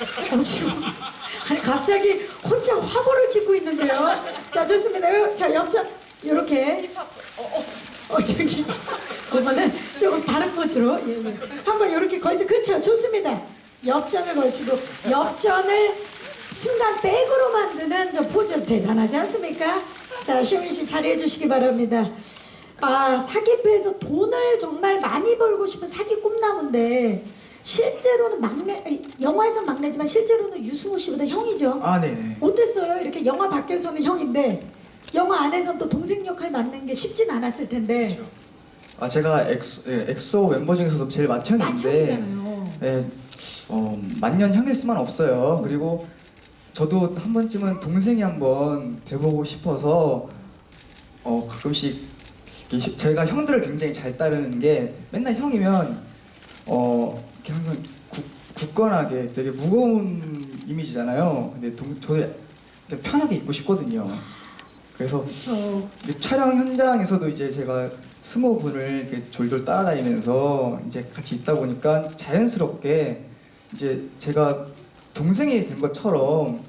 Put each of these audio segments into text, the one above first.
어, 지금 아니 갑자기 혼자 화보를 찍고 있는데요. 자 좋습니다. 자 옆전 이렇게 어 저기 그거는 조금 다른 포즈로 예, 예. 한번 이렇게 걸쳐 그렇죠 좋습니다. 옆전을 걸치고 옆전을 순간 백으로 만드는 저 포즈 대단하지 않습니까? 자 시민 씨 자리해 주시기 바랍니다. 아 사기패에서 돈을 정말 많이 벌고 싶은 사기 꿈나무인데 실제로는 막내 아니, 영화에선 막내지만 실제로는 유승우 씨보다 형이죠. 아, 네. 어땠어요? 이렇게 영화 밖에서는 형인데 영화 안에선 또 동생 역할 맡는 게 쉽진 않았을 텐데 그렇죠. 아, 제가 엑소, 예, 엑소 멤버 중에서도 제일 맏형인데 마청이잖아요. 예, 어, 만년 형일 수만 없어요. 그리고 저도 한 번쯤은 동생이 한번 돼보고 싶어서 어, 가끔씩 이게 제가 형들을 굉장히 잘 따르는 게 맨날 형이면 어, 이렇게 항상 굳, 굳건하게 되게 무거운 이미지잖아요. 근데 동, 저도 편하게 입고 싶거든요. 그래서 촬영 현장에서도 이제 제가 스모 분을 이렇게 졸졸 따라다니면서 이제 같이 있다 보니까 자연스럽게 이제 제가 동생이 된 것처럼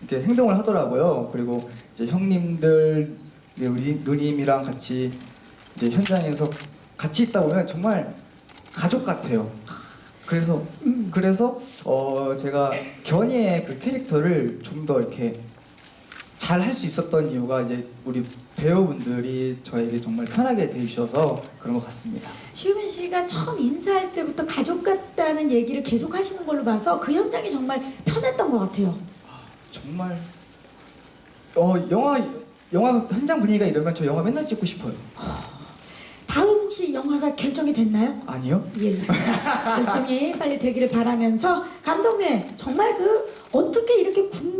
이렇게 행동을 하더라고요. 그리고 이제 형님들, 우리 누님이랑 같이 이제 현장에서 같이 있다 보면 정말 가족 같아요. 그래서 음. 그래서 어 제가 견이의 그 캐릭터를 좀 더 이렇게 잘 할 수 있었던 이유가 이제 우리 배우분들이 저에게 정말 편하게 대해주셔서 그런 것 같습니다. 시우민 씨가 처음 인사할 때부터 가족 같다는 얘기를 계속 하시는 걸로 봐서 그 현장이 정말 편했던 것 같아요. 정말 어 영화 영화 현장 분위기가 이러면 저 영화 맨날 찍고 싶어요. 혹시 영화가 결정이 됐나요? 아니요? 예. 결정이 빨리 되기를 바라면서 감독님 정말 그 어떻게 이렇게 국민